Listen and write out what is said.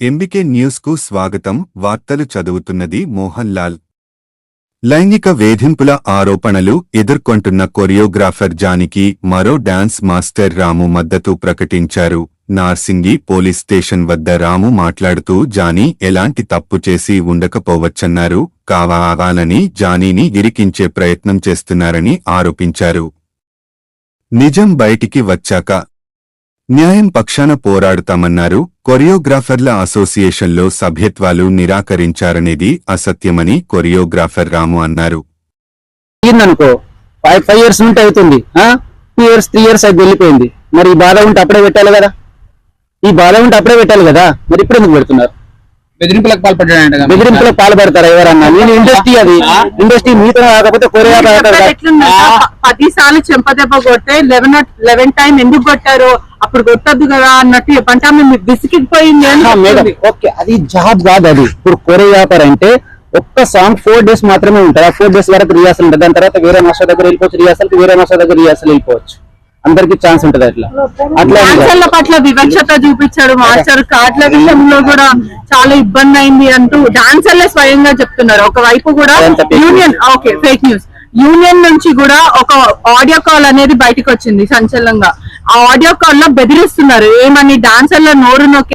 MBK న్యూస్కు స్వాగతం. వార్తలు చదువుతున్నది మోహన్ లాల్ లైంగిక వేధింపుల ఆరోపణలు ఎదుర్కొంటున్న కొరియోగ్రాఫర్ జానికి మరో డాన్స్ మాస్టర్ రాము మద్దతు ప్రకటించారు. నార్సింగి పోలీస్ స్టేషన్ వద్ద రాము మాట్లాడుతూ జానీ ఎలాంటి తప్పు చేసి ఉండకపోవచ్చన్నారు. కావాలని జానీని ఇరికించే ప్రయత్నం చేస్తున్నారని ఆరోపించారు. నిజం బయటికి వచ్చాక న్యాయం పక్షాన పోరాడుతామన్నారు. కొరియోగ్రాఫర్ల అసోసియేషన్లో సభ్యత్వాలు నిరాకరించారనేది అసత్యమని కొరియోగ్రాఫర్ రాము అన్నారు. అయిందనుకో ఫైవ్ ఫైవ్ ఇయర్స్ నుండి అవుతుంది. టూ ఇయర్స్ త్రీ ఇయర్స్ అది వెళ్ళిపోయింది. మరి ఈ బాధ ఉంటే అప్పుడే పెట్టాలి కదా? ఈ బాధ ఉంటే అప్పుడే పెట్టాలి కదా? మరి ఇప్పుడు ఎందుకు పెడుతున్నారు? బెదిరింపులకు పాల్పడ్డాడంట బెదిరింపులో పాల్పడతారా ఎవరన్నా? నేను ఇండస్ట్రీ అది. ఇండస్ట్రీ మీతో కాకపోతే కొరియా పది సార్లు చెంపదెబ్బ కొడితే లెవెన్ లెవెన్ టైం ఎందుకు కొట్టారు? అప్పుడు కొట్టద్దు కదా అన్నట్టు చెప్పంటే మేడం చెప్తుంది. ఓకే అది జాబ్ కాదు అది. ఇప్పుడు కొరియోగ్రాఫర్ అంటే ఒక్క సాంగ్ ఫోర్ డేస్ మాత్రమే ఉంటుంది ఆ ఫోర్ డేస్ వరకు రిహార్సల్ ఉంటుంది. దాని తర్వాత వేరే మాస్టర్ దగ్గర వెళ్ళిపోవచ్చు రిహార్సల్ వేరే మాస్టర్ దగ్గర రిహార్సల్ వెళ్ళిపోవచ్చు. అందరికి ఛాన్స్ ఉంటుంది అట్లా. అట్లా పట్ల వివక్షత చూపించాడు. మాస్టర్ కార్డుల విషయంలో కూడా చాలా ఇబ్బంది అయింది అంటూ డాన్సర్లే స్వయంగా చెప్తున్నారు. ఒకవైపు కూడా union okay fake news union నుంచి కూడా ఒక ఆడియో కాల్ అనేది బయటకు వచ్చింది సంచలనంగా. ఆ ఆడియో కాల్లో బెదిరిస్తున్నారు. ఏమని డాన్సర్ల నోరు నొక్కి